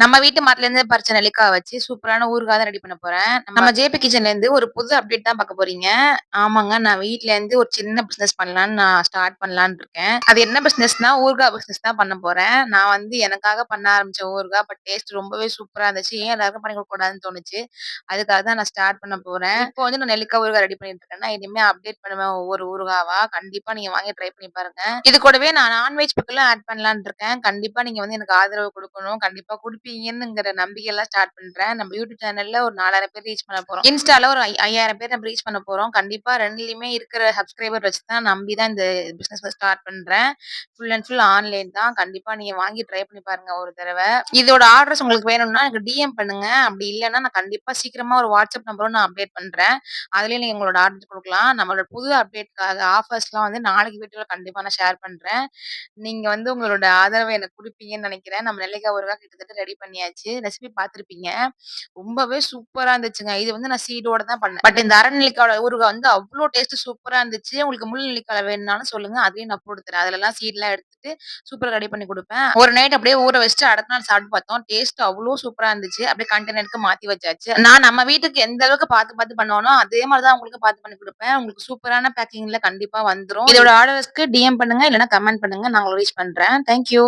நம்ம வீட்டு மரத்துல இருந்து பறிச்ச நெல்லிக்காய் வச்சு சூப்பரான ஊறுகாய் தான் ரெடி பண்ண போறேன். நம்ம ஜேபி கிச்சன்ல இருந்து ஒரு புது அப்டேட் தான் பார்க்க போறீங்க. ஆமாங்க நான் வீட்ல இருந்து ஒரு சின்ன பிசினஸ் பண்ணலான்னு நான் ஸ்டார்ட் பண்ணலான்னு இருக்கேன். அது என்ன பிசினஸ்னா ஊறுகாய் பிசினஸ் தான் பண்ண போறேன். நான் வந்து எனக்காக பண்ண ஆரம்பிச்ச ஊறுகாய் பட் டேஸ்ட் ரொம்பவே சூப்பரா இருந்துச்சு. ஏன் எல்லாருக்கும் பண்ணி கொடுக்க கூடாதுன்னு தோணுச்சு. அதுக்காக தான் நான் ஸ்டார்ட் பண்ண போறேன். இப்போ வந்து நான் நெல்லிக்காய் ஊறுகாய் ரெடி பண்ணிட்டு இருக்கேன்னா, இனிமே அப்டேட் பண்ணுவேன் ஒவ்வொரு ஊறுகாவா. கண்டிப்பா நீங்க வாங்கி ட்ரை பண்ணி பாருங்க. இது கூடவே நான் நான்வெஜ் பக்கம் ஆட் பண்ணலான்னு இருக்கேன். கண்டிப்பா நீங்க வந்து எனக்கு ஆதரவு கொடுக்கணும் கண்டிப்பா குடுப்பீங்கங்கிற நம்பிக்கையெல்லாம் ஸ்டார்ட் பண்றேன். நம்ம யூடியூப் சேனல்ல ஒரு 4000 பேர் ரீச் பண்ண போறோம். இன்ஸ்டால ஒரு ஐ 5000 பேர் நம்ம ரீச் பண்ண போறோம். கண்டிப்பா ரெண்டுலயுமே இருக்கிற சப்ஸ்கிரைபர் வச்சு தான் நம்பி தான் இந்த பிசினஸ் ஸ்டார்ட் பண்றேன். ஃபுல் அண்ட் ஃபுல் ஆன்லைன் தான். கண்டிப்பா நீங்க வாங்கி ட்ரை பண்ணி பாருங்க ஒரு தடவை இதோட ஆர்டர்ஸ் உங்களுக்கு வேணும்னா எனக்கு டிஎம் பண்ணுங்க. அப்படி இல்லைன்னா நான் கண்டிப்பா சீக்கிரமா ஒரு வாட்ஸ்அப் நம்பரும் நான் அப்டேட் பண்றேன். அதுலயும் நீங்க உங்களோட ஆர்டர் கொடுக்கலாம் நம்மளோட புது அப்டேட்காக ஆஃபர்ஸ்லாம் வந்து நாளைக்கு வீட்டுல கண்டிப்பா நான் ஷேர் பண்றேன். நீங்க வந்து உங்களோட ஆதரவை எனக்கு கொடுப்பீங்கன்னு நினைக்கிறேன் நம்ம நெல்லிக்காய் ஊறுகாய் கிட்டத்தட்ட ரெடி பண்ணியாச்சு. ரெசிபி பாத்திருப்பீங்க ரொம்பவே சூப்பரா இருந்துச்சுங்க. இது வந்து நான் சீடோட தான் பண்ணேன். பட் இந்த அரை நெல்லிக்காயோட ஊறுகாய் வந்து அவ்ளோ டேஸ்ட் சூப்பரா இருந்துச்சு. உங்களுக்கு முள் வேணும்னாலும் சொல்லுங்க. அதையும் நான் போட்டு தரேன். அதுலலாம் சீட்லாம் எடுத்துட்டு சூப்பரா ரெடி பண்ணி குடுப்பேன். ஒரு நைட் அப்படியே ஊற வச்சுட்டு அடுத்த நாள் சாப்பிட்டு பார்த்தோம். டேஸ்ட் அவ்ளோ சூப்பரா இருந்துச்சு. அப்படியே கண்டெய்னருக்கு மாத்தி வச்சாச்சு. நான் நம்ம வீட்டுக்கு எந்த அளவுக்கு பார்த்து பார்த்து பண்ணுவேனோ, அதே மாரி தான் உங்களுக்கு பார்த்து பண்ணி குடுப்பேன். உங்களுக்கு சூப்பரான பேக்கிங்ல கண்டிப்பா வந்துரும். இதோட ஆர்டர்ஸ்க்கு டிஎம் பண்ணுங்க. இல்லன்னா கமெண்ட் பண்ணுங்க. நான் உங்களுக்கு ரீச் பண்றேன். Thank you.